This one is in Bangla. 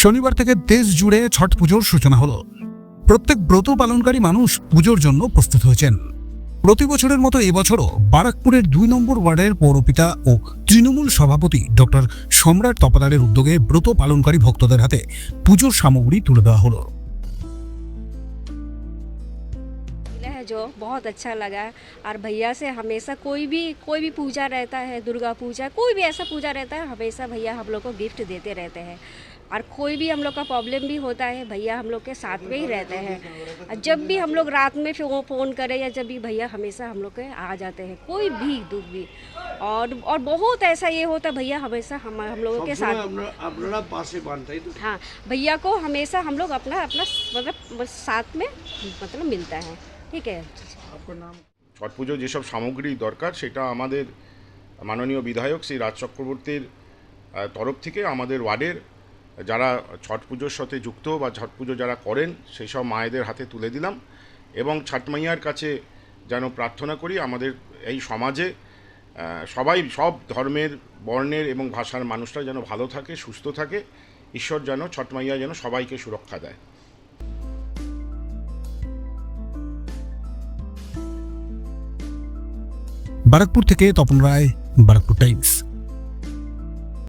শনিবার থেকে দেশ জুড়ে ছট পুজোর সূচনা হল। প্রত্যেক ব্রত পালনকারী মানুষ পুজোর জন্য প্রস্তুত হয়েছেন। প্রতি বছরের মতো এবছরও বারাকপুরের দুই নম্বর ওয়ার্ডের পৌরপিতা ও তৃণমূল সভাপতি ডক্টর সম্রাট তপাদারের উদ্যোগে ব্রত পালনকারী ভক্তদের হাতে পুজোর সামগ্রী তুলে দেওয়া হলো। है जो बहुत अच्छा लगा। और भैया से हमेशा कोई भी कोई भी पूजा रहता है दुर्गा पूजा कोई भी ऐसा पूजा रहता है हमेशा भैया हम लोग को गिफ्ट देते रहते हैं। और कोई भी हम लोग का प्रॉब्लम भी होता है भैया हम लोग के साथ में ही रहते हैं। और जब भी हम लोग रात में वो फ़ोन करें या जब भी भैया हमेशा हम लोग के आ जाते हैं कोई भी दुख भी। और और बहुत ऐसा ये होता है भैया हमेशा हम हम लोगों के साथ। हाँ भैया को हमेशा हम लोग अपना अपना मतलब साथ में मतलब मिलता है। ঠিক আছে ছট পুজো যেসব সামগ্রী দরকার সেটা আমাদের মাননীয় বিধায়ক শ্রী রাজ চক্রবর্তীর তরফ থেকে আমাদের ওয়ার্ডের যারা ছট পুজোর সাথে যুক্ত বা ছট পুজো যারা করেন সেই সব মায়েদের হাতে তুলে দিলাম এবং ছাটমাইয়ার কাছে যেন প্রার্থনা করি আমাদের এই সমাজে সবাই সব ধর্মের বর্ণের এবং ভাষার মানুষরা যেন ভালো থাকে সুস্থ থাকে ঈশ্বর যেন ছটমাইয়া যেন সবাইকে সুরক্ষা দেয়। বারাকপুর থেকে তপন রায় বারাকপুর টাইমস